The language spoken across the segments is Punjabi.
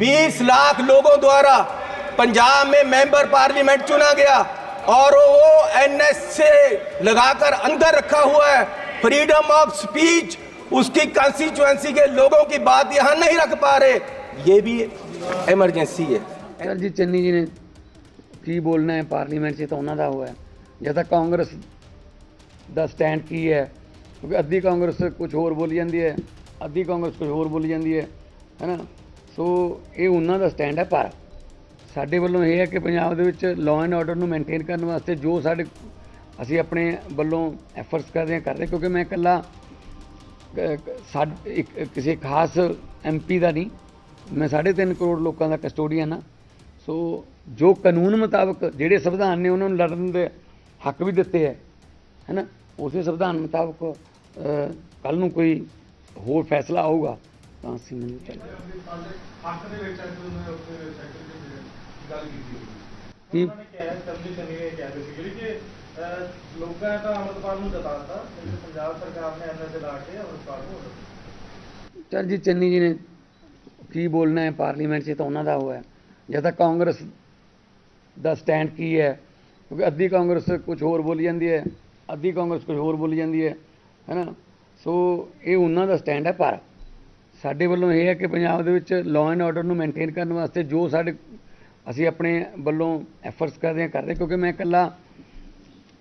20 लाख लोगों द्वारा पंजाब में मेंबर पार्लियामेंट चुना गया और वो एनएस से लगाकर अंदर रखा हुआ है फ्रीडम ऑफ स्पीच उसकी कॉन्स्टिट्यूएंसी के लोगों की बात यहाँ नहीं रख पा रहे ये भी इमरजेंसी है ਸਰ ਜੀ ਚੰਨੀ ਜੀ ਨੇ ਕੀ ਬੋਲਣਾ ਹੈ ਪਾਰਲੀਮੈਂਟ 'ਚ ਤਾਂ ਉਹਨਾਂ ਦਾ ਹੋਇਆ ਜਦ ਤੱਕ ਕਾਂਗਰਸ ਦਾ ਸਟੈਂਡ ਕੀ ਹੈ ਕਿਉਂਕਿ ਅੱਧੀ ਕਾਂਗਰਸ ਕੁਝ ਹੋਰ ਬੋਲੀ ਜਾਂਦੀ ਹੈ ਅੱਧੀ ਕਾਂਗਰਸ ਕੁਝ ਹੋਰ ਬੋਲੀ ਜਾਂਦੀ ਹੈ ਹੈਨਾ ਸੋ ਇਹ ਉਹਨਾਂ ਦਾ ਸਟੈਂਡ ਹੈ ਪਰ ਸਾਡੇ ਵੱਲੋਂ ਇਹ ਹੈ ਕਿ ਪੰਜਾਬ ਦੇ ਵਿੱਚ ਲਾਅ ਐਂਡ ਆਰਡਰ ਨੂੰ ਮੇਨਟੇਨ ਕਰਨ ਵਾਸਤੇ ਜੋ ਸਾਡੇ ਅਸੀਂ ਆਪਣੇ ਵੱਲੋਂ ਐਫਰਟਸ ਕਰਦੇ ਹਾਂ ਕਰਦੇ ਕਿਉਂਕਿ ਮੈਂ ਇਕੱਲਾ ਕ- ਇੱਕ ਕਿਸੇ ਖਾਸ ਐਮਪੀ ਦਾ ਨਹੀਂ, ਮੈਂ 3.5 ਕਰੋੜ ਲੋਕਾਂ ਦਾ ਕਸਟੋਡੀਅਨ ਹਾਂ। ਸੋ ਜੋ ਕਾਨੂੰਨ ਮੁਤਾਬਕ ਜਿਹੜੇ ਸੰਵਿਧਾਨ ਨੇ ਉਹਨਾਂ ਨੂੰ ਲੜਨ ਦੇ ਹੱਕ ਵੀ ਦਿੱਤੇ ਹੈ ਹੈਨਾ ਉਸੇ ਸੰਵਿਧਾਨ ਮੁਤਾਬਕ ਕੱਲ ਨੂੰ ਕੋਈ ਹੋਰ ਫੈਸਲਾ ਆਊਗਾ। ਤਾਂ ਅਸੀਂ ਮੈਨੂੰ ਚੱਲ ਹੱਕ ਦੇ ਵਿੱਚ ਗੱਲ ਕੀਤੀ ਕੀ? ਉਹਨਾਂ ਨੇ ਕਿਹਾ ਚੰਦੀ ਚੰਨੀ ਨੇ ਕਿਹਾ ਸੀ ਜਿਹੜੀ ਕਿ ਲੋਕਾਂ ਨੇ ਤਾਂ ਅੰਮ੍ਰਿਤਪਾਲ ਨੂੰ ਲੇਕਿਨ ਪੰਜਾਬ ਸਰਕਾਰ ਨੇ ਐਮਐਲਏ ਲਾ ਕੇ ਅੰਮ੍ਰਿਤਪਾਲ ਨੂੰ ਚਲ ਜੀ ਚੰਨੀ ਜੀ ਨੇ ਕੀ ਬੋਲਣਾ ਹੈ ਪਾਰਲੀਮੈਂਟ 'ਚ ਤਾਂ ਉਹਨਾਂ ਦਾ ਹੋਇਆ। ਜਦ ਤੱਕ ਕਾਂਗਰਸ ਦਾ ਸਟੈਂਡ ਕੀ ਹੈ ਕਿਉਂਕਿ ਅੱਧੀ ਕਾਂਗਰਸ ਕੁਝ ਹੋਰ ਬੋਲੀ ਜਾਂਦੀ ਹੈ ਅੱਧੀ ਕਾਂਗਰਸ ਕੁਝ ਹੋਰ ਬੋਲੀ ਜਾਂਦੀ ਹੈ ਹੈਨਾ ਸੋ ਇਹ ਉਹਨਾਂ ਦਾ ਸਟੈਂਡ ਹੈ ਪਰ ਸਾਡੇ ਵੱਲੋਂ ਇਹ ਹੈ ਕਿ ਪੰਜਾਬ ਦੇ ਵਿੱਚ ਲਾਅ ਐਂਡ ਆਰਡਰ ਨੂੰ ਮੇਨਟੇਨ ਕਰਨ ਵਾਸਤੇ ਜੋ ਸਾਡੇ ਅਸੀਂ ਆਪਣੇ ਵੱਲੋਂ ਐਫਰਟਸ ਕਰਦੇ ਹਾਂ, ਕਰਦੇ ਕਿਉਂਕਿ ਮੈਂ ਇਕੱਲਾ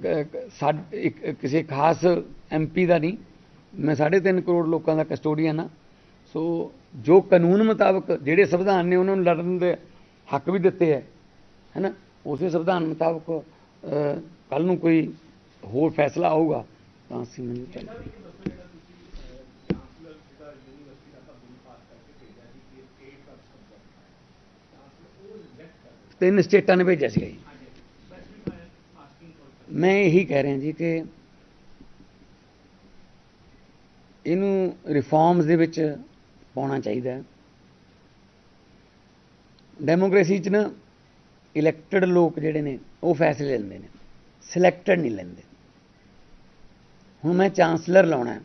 ਕ- ਇੱਕ ਕਿਸੇ ਖਾਸ ਐਮਪੀ ਦਾ ਨਹੀਂ, ਮੈਂ 3.5 ਕਰੋੜ ਲੋਕਾਂ ਦਾ ਕਸਟੋਡੀਅਨ ਆ ਸੋ ਜੋ ਕਾਨੂੰਨ ਮੁਤਾਬਕ ਜਿਹੜੇ ਸੰਵਿਧਾਨ ਨੇ ਉਹਨਾਂ ਨੂੰ ਲੜਨ ਦੇ ਹੱਕ ਵੀ ਦਿੱਤੇ ਹੈ, ਹੈਨਾ? ਉਸੇ ਸੰਵਿਧਾਨ ਮੁਤਾਬਕ ਕੱਲ ਨੂੰ ਕੋਈ ਹੋਰ ਫੈਸਲਾ ਆਊਗਾ, ਤਾਂ ਅਸੀਂ ਮੈਨੂੰ ਤਿੰਨ ਸਟੇਟਾਂ ਨੇ ਭੇਜਿਆ ਸੀਗਾ ਜੀ। ਮੈਂ ਇਹੀ ਕਹਿ ਰਿਹਾ ਜੀ ਕਿ ਇਹਨੂੰ ਰਿਫਾਰਮਸ ਦੇ ਵਿੱਚ ਪਾਉਣਾ ਚਾਹੀਦਾ ਹੈ। ਡੈਮੋਕ੍ਰੇਸੀ 'ਚ ਨਾ ਇਲੈਕਟਡ ਲੋਕ ਜਿਹੜੇ ਨੇ, ਉਹ ਫੈਸਲੇ ਲੈਂਦੇ ਨੇ। ਸਿਲੈਕਟਡ ਨਹੀਂ ਲੈਂਦੇ। ਹੁਣ ਮੈਂ ਚਾਂਸਲਰ ਲਾਉਣਾ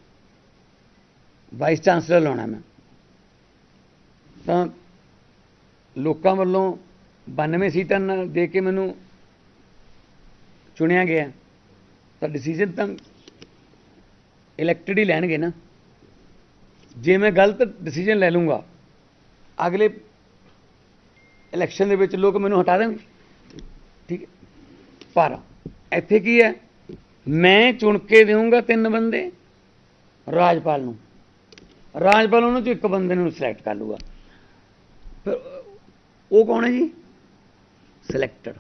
ਵਾਈਸ ਚਾਂਸਲਰ ਲਾਉਣਾ ਮੈਂ। ਤਾਂ ਲੋਕਾਂ ਵੱਲੋਂ 92 ਸੀਟਾਂ ਨਾਲ ਦੇ ਕੇ ਮੈਨੂੰ ਚੁਣਿਆ ਗਿਆ। ਤਾਂ ਡਿਸੀਜਨ ਤਾਂ ਇਲੈਕਟਡ ਹੀ ਲੈਣਗੇ ਨਾ। ਜੇ ਮੈਂ ਗਲਤ ਡਿਸੀਜਨ ਲੈ ਲੂੰਗਾ, ਅਗਲੇ ਇਲੈਕਸ਼ਨ ਦੇ ਵਿੱਚ ਲੋਕ ਮੈਨੂੰ ਹਟਾ ਦੇਣਗੇ। ਠੀਕ ਹੈ। ਪਰ ਇੱਥੇ ਕੀ ਹੈ? ਮੈਂ ਚੁਣ ਕੇ ਦੇਵਾਂਗਾ ਤਿੰਨ ਬੰਦੇ, ਰਾਜਪਾਲ ਨੂੰ। ਰਾਜਪਾਲ ਉਹਨੂੰ ਚੋਂ ਇੱਕ ਬੰਦੇ ਨੂੰ ਸਿਲੈਕਟ ਕਰ ਲੂਗਾ ਫਿਰ ਉਹ ਕੌਣ ਹੈ ਜੀ? selected